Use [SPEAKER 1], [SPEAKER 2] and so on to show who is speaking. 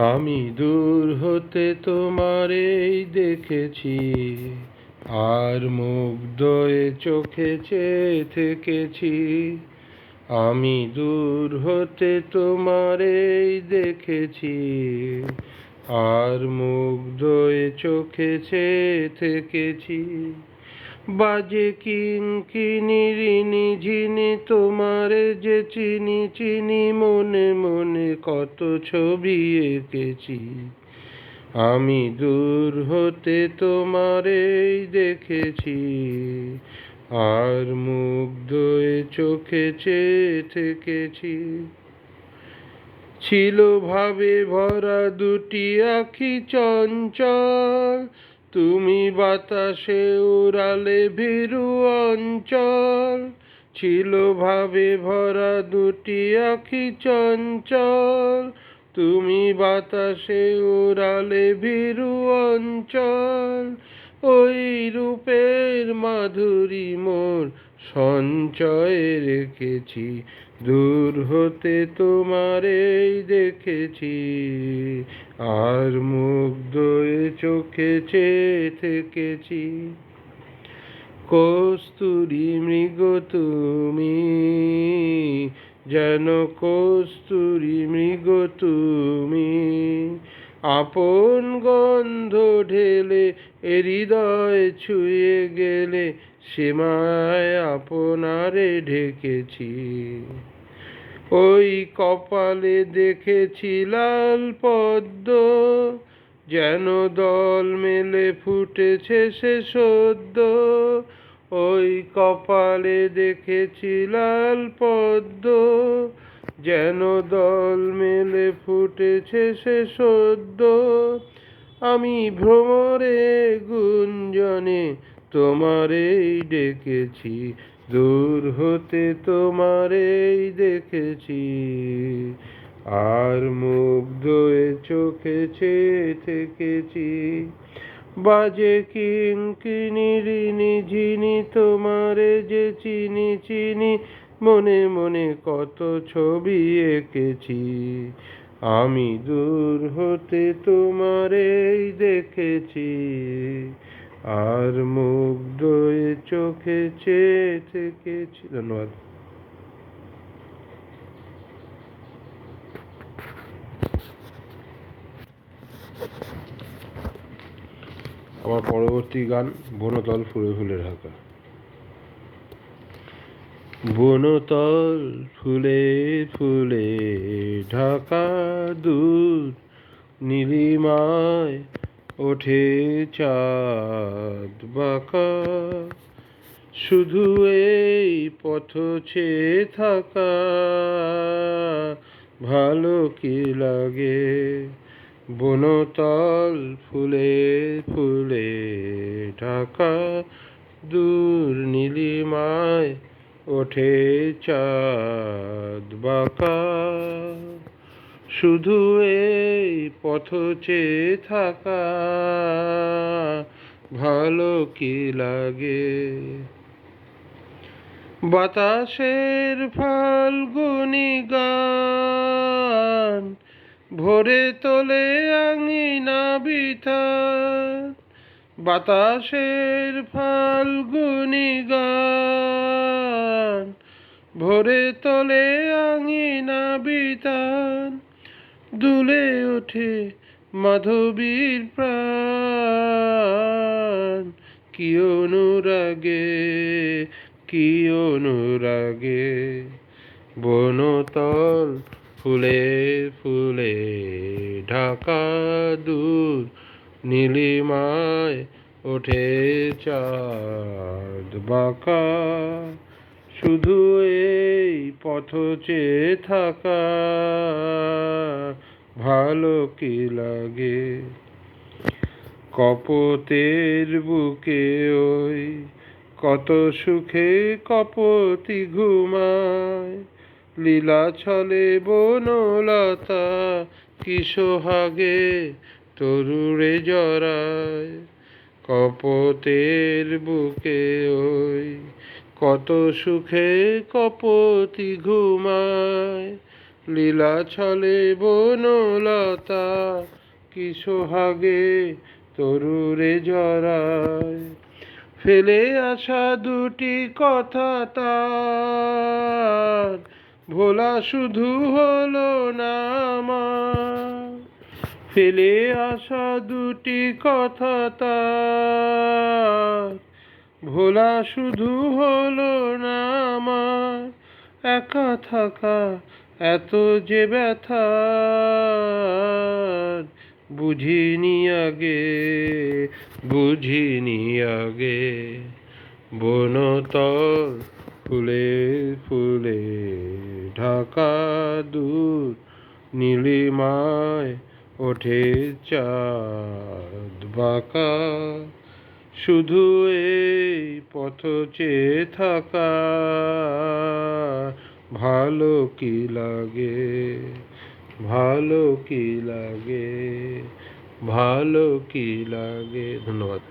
[SPEAKER 1] আমি দূর হতে তোমারেই দেখেছি, আর মুখ মুগ্ধয়ে চোখে চেয়ে থেকেছি। আমি দূর হতে তোমারেই দেখেছি, আর মুখ মুগ্ধয়ে চোখে চেয়ে থেকেছি। বাজে কিঙ্কিনি রিনি ঝিনি, তোমারে যে চিনি চিনি মনে মনে কত ছবি এঁকেছি। আমি দূর হতে তোমারেই দেখেছি, আর মুগ্ধয়ে চোখে চেয়ে থেকেছি। ছিল ভাবে ভরা দুটি আখি চঞ্চল তুমি বাতাসে উড়ালে ভীরু অঞ্চল, ছিল ভাবে ভরা দুটি আখি চঞ্চল। তুমি বাতাসে উড়ালে ভীরু অঞ্চল ওই রূপের মাধুরী মোর সঞ্চয়ে রেখেছি। দূর হতে তোমারেই দেখেছি। আর মুগ্ধয়ে চোখে চেয়ে থেকেছি। কস্তুরী মৃগ তুমি, যেন কস্তুরী মৃগ তুমি। আপন গন্ধ ঢেলে হৃদয় ছুঁয়ে গেলে সীমায় আপনারে ঢেকেছি। ওই কপালে দেখেছি লাল পদ্ম, যেন দল মেলে ফুটেছে সে সদ্য। ওই কপালে দেখেছি লাল পদ্ম, যেন দল মেলে ফুটেছে সে সদ্য। আমি ভ্রমরে গুঞ্জনে তোমারেই ডেকেছি, দূর হতে তোমারেই দেখেছি। আর মুগ্ধয়ে চোখে চেয়ে থেকেছি, বাজে কিঙ্কিনি রিনি ঝিনি তোমারে যে চিনি চিনি, মনে মনে কত ছবি এঁকেছি। আমি দূর হতে তোমারেই দেখেছি, আর মুগ্ধয়ে চোখে চেয়ে থেকেছি। ধন্যবাদ। আমার পরবর্তী গান বনতল ফুলে ফুলে ঢাকা। বনতল ফুলে ফুলে ঢাকা দূর নীলিমায় ওঠে চাঁদ বাঁকা। শুধু এই পথ চেয়ে থাকা ভালো কি লাগে? বনতল ফুলে ফুলে ঢাকা দূর নীলিমায় ওঠে চাঁদ বাঁকা। শুধু এই পথ চেয়ে থাকা ভালো কি লাগে? বাতাসের ফাল্গুনি গান ভোরে তোলে আঙিনা বিথান বাতাসের ফাল্গুনি গান ভোরে তলে আঙিনা বিতান দুলে ওঠে মাধবীর প্রাণ। কি অনুরাগে কি অনুরাগে বনতল ফুলে ফুলে, ঢাকা দূর নীলিমায় ওঠে চাঁদ বাঁকা। শুধু এই পথ চেয়ে থাকা ভালো কি লাগে? কপতের বুকে ওই কত সুখে কপতি ঘুমায়। লীলা ছলে বনলতা কি সোহাগে তরুরে জড়ায়। কপতের বুকে ওই কত সুখে কপতি ঘুমায়, লীলা ছলে বনলতা, কি সোহাগে তরুরে জড়ায়। ফেলে আসা দুটি কথা তার, ভোলা শুধু হলো না ফেলে আসা দুটি কথা তার ভোলা শুধু হলো না আমার, একা থাকা এত যে ব্যথা, বুঝিনি আগে বুঝিনি আগে, বনতল ফুলে ফুলে ঢাকা দূর, নীলিমায় ওঠে চাঁদ বাঁকা। শুধু এই পথ চেয়ে থাকা ভালো কি লাগে? ভালো কি লাগে? ভালো কি লাগে? ধন্যবাদ।